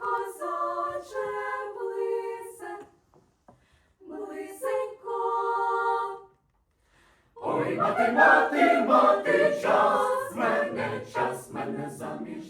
козаче, блисе, блисенько. Ой, мати, мати, мати, час мене, час мене заміж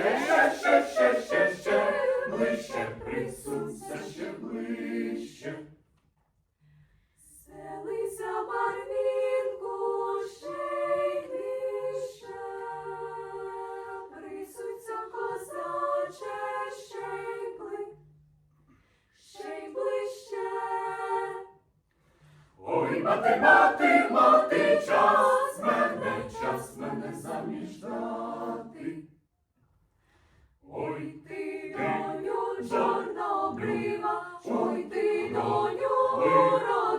Ще, ще, ще, ще, ще, ближче, присунься ще ближче. Селися, барвінку, ще й ближче. Присуться, козаче, ще й бли, ще й ближче. Ой, мати, мати, мати, час мене, час мене заміж дати. Ой, Ти, доню, чорнобрива, ой, ти, доню, уродлива,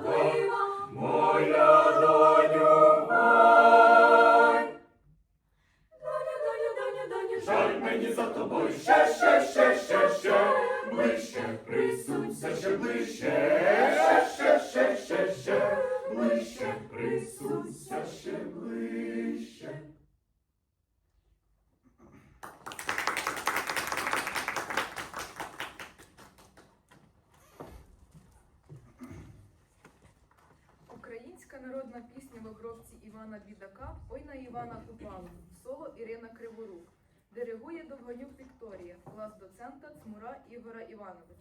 Довгонюк Вікторія, клас доцента Цмура Ігора Івановича.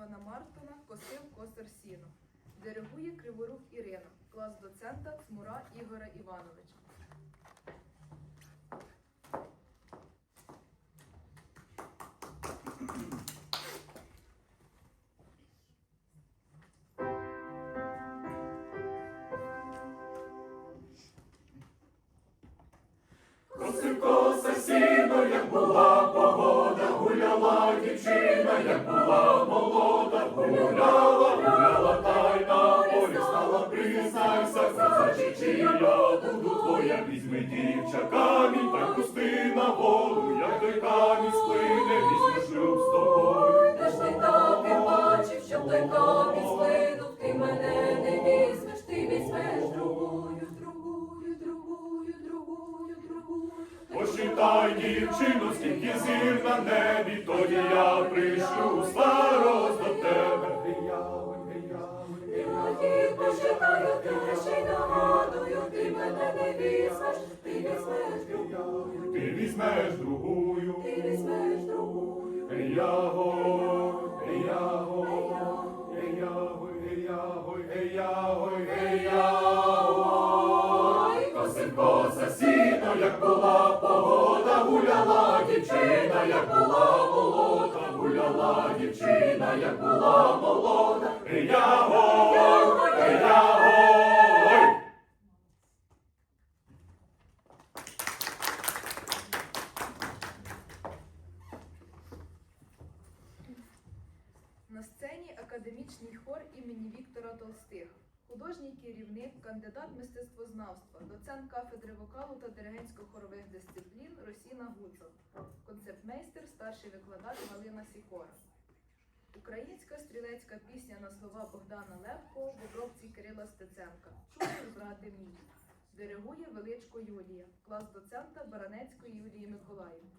Обробці Мартона Косив косар сіно. Диригує Криворук Ірина, клас доцента Цмура Ігора Івановича. Косив коса сіно, як була дівчина, як була молода, гуляла, гуляла та й на полі стала, признайся, козачі, чи я буду твоя, візьми дівча камінь, та пусти на воду, як той камінь сплине, візьму шлюб з тобою. Та ж ти таки бачив, що той камінь Посчитай, дівчину, скільки зір на небі, тоді я пришлю старост до тебе. Я їх почитаю, ти лише нагадую, ти мене не візьмеш, ти візьмеш другую, Ти візьмеш другую. ти візьмеш другую. я яго, дівчина, як була молода, гуляла дівчина, як була молода. Ей яго. На сцені академічний хор імені Віктора Толстих, художній керівник, кандидат мистецтвознавства, доцент кафедри вокалу та диригентсько-хорових дисциплін Росіна Гуцел, концертмейстер, старший викладач Галина Сікора. Українська стрілецька пісня на слова Богдана Левко в обробці Кирила Стеценка Чуєш, брате мій. Диригує величко Юлія, клас доцента Баранецької Юлії Миколаївни.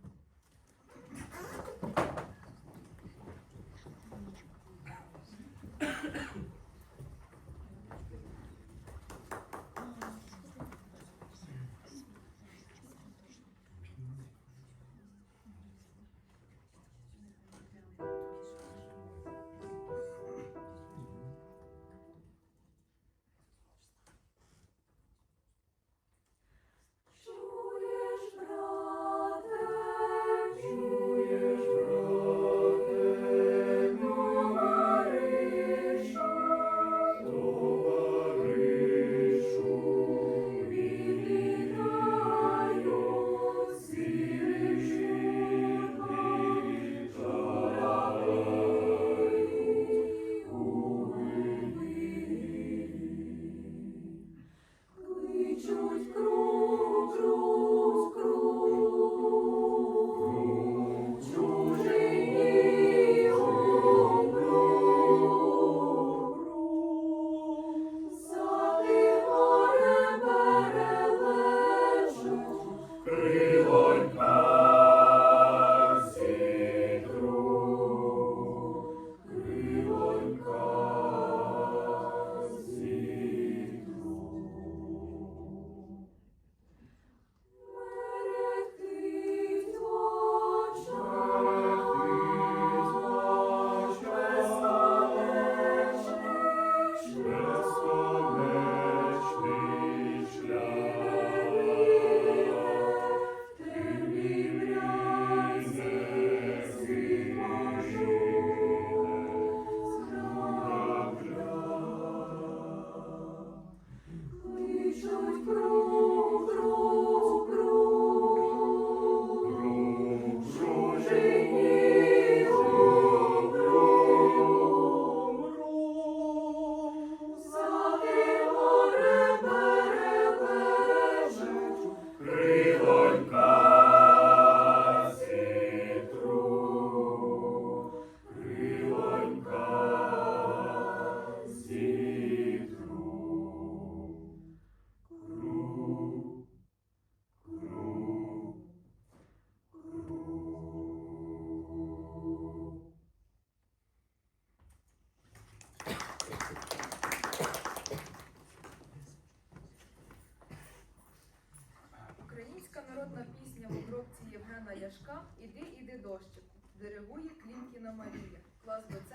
Ляшка Іди, іди дощику, диригує Клімкіна Марія, клас до.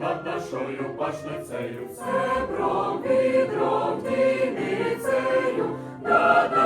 над нашою башницею, це про відром дівницею, над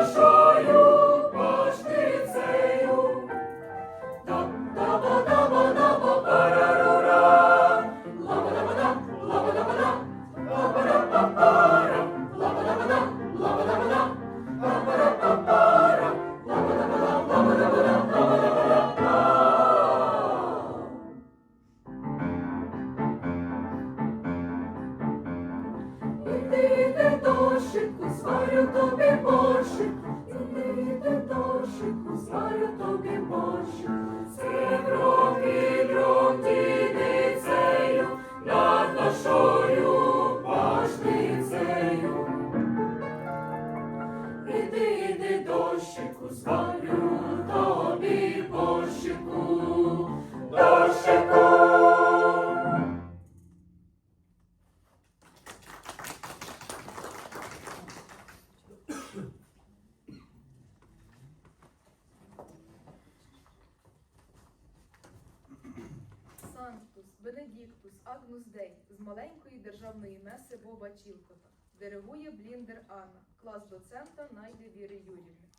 Іктус Агнус Дей з маленької державної меси Боба Чілкота. Диригує Бліндер Анна, клас доцента Найди Віри Юрівни.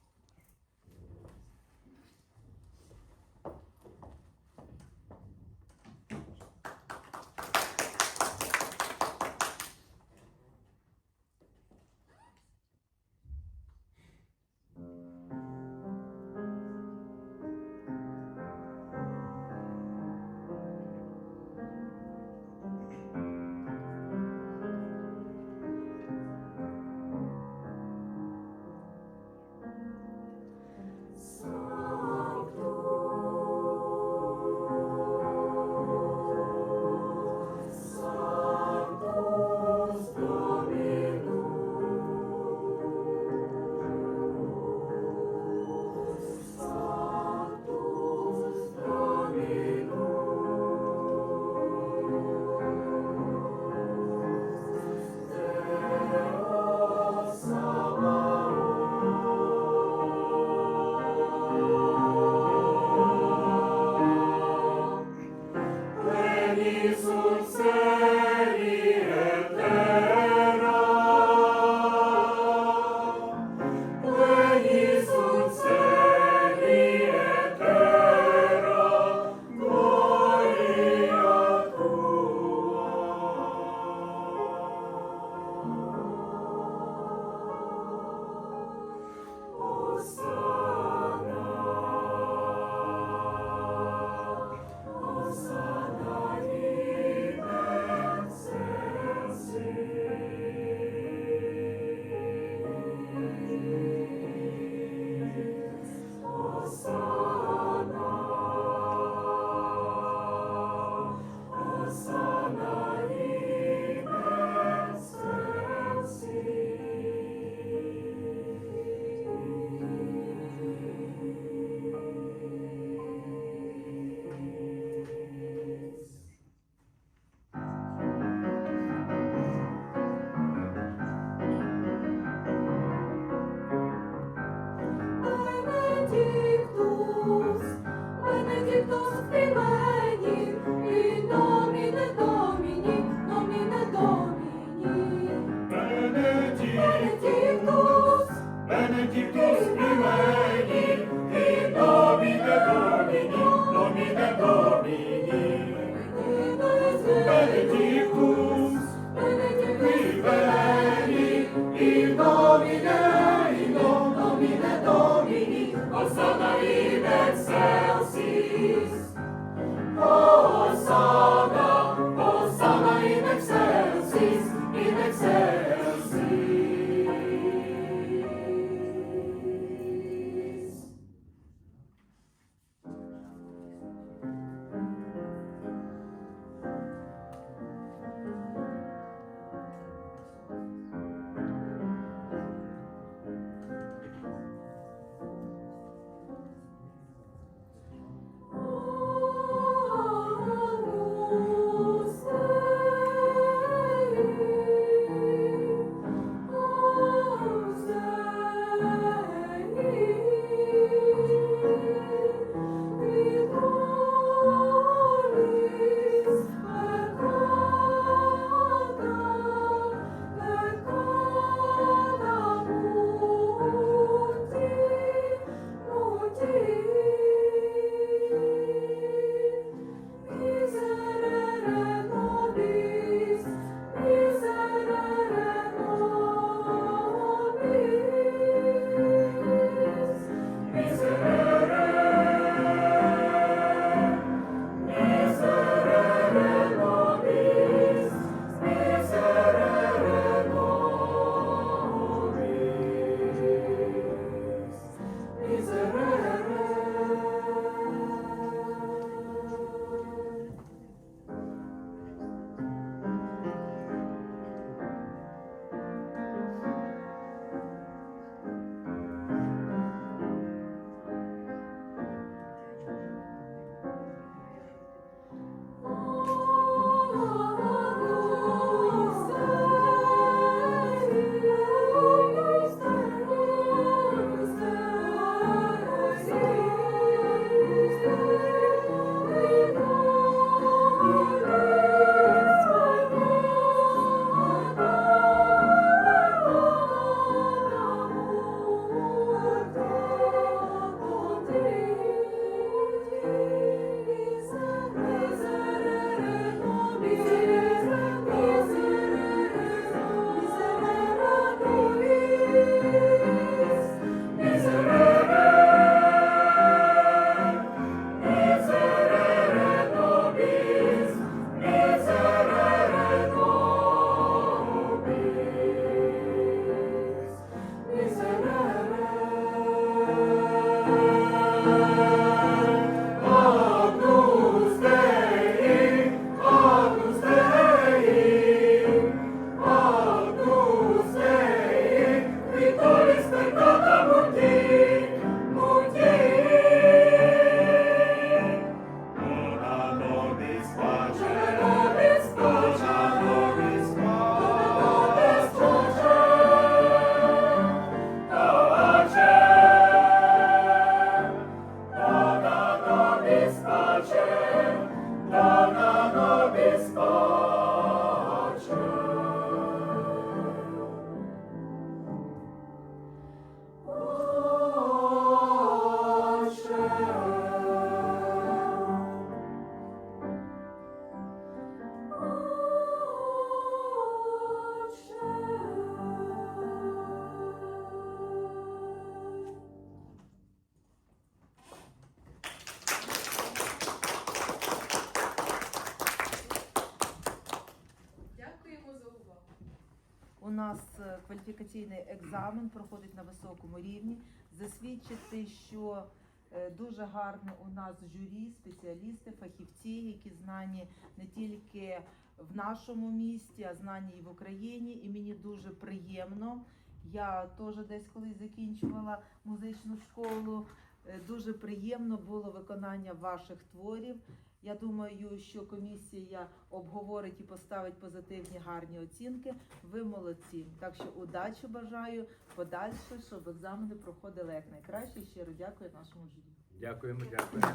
Кваліфікаційний екзамен проходить на високому рівні, засвідчити, що е, дуже гарно у нас журі, спеціалісти, фахівці, які знані не тільки в нашому місті, а знані і в Україні. І мені дуже приємно. Я теж десь колись закінчувала музичну школу. Е, Дуже приємно було виконання ваших творів. Я думаю, що комісія обговорить і поставить позитивні гарні оцінки. Ви молодці. Так що удачі бажаю подальше, щоб екзамени проходили якнайкраще. Щиро дякую нашому журі. Дякуємо, дякуємо.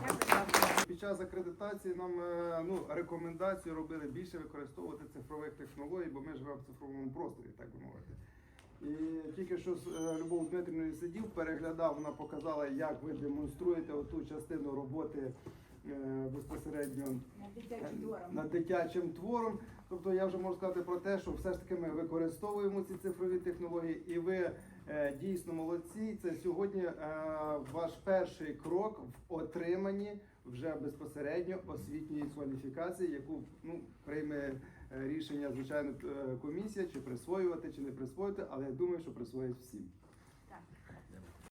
Під час акредитації нам е, ну, рекомендацію робили більше використовувати цифрових технологій, бо ми живемо в цифровому просторі, так би мовити. І тільки що з е, Любов Дмитрівною сидів, переглядав, вона показала, як ви демонструєте оту частину роботи безпосередньо над дитячим твором. Тобто я вже можу сказати про те, що все ж таки ми використовуємо ці цифрові технології, і ви е, дійсно молодці. Це сьогодні е, ваш перший крок в отриманні вже безпосередньо освітньої кваліфікації, яку ну прийме е, рішення звичайно е, комісія, чи присвоювати, чи не присвоювати, але я думаю, що присвоїть всім.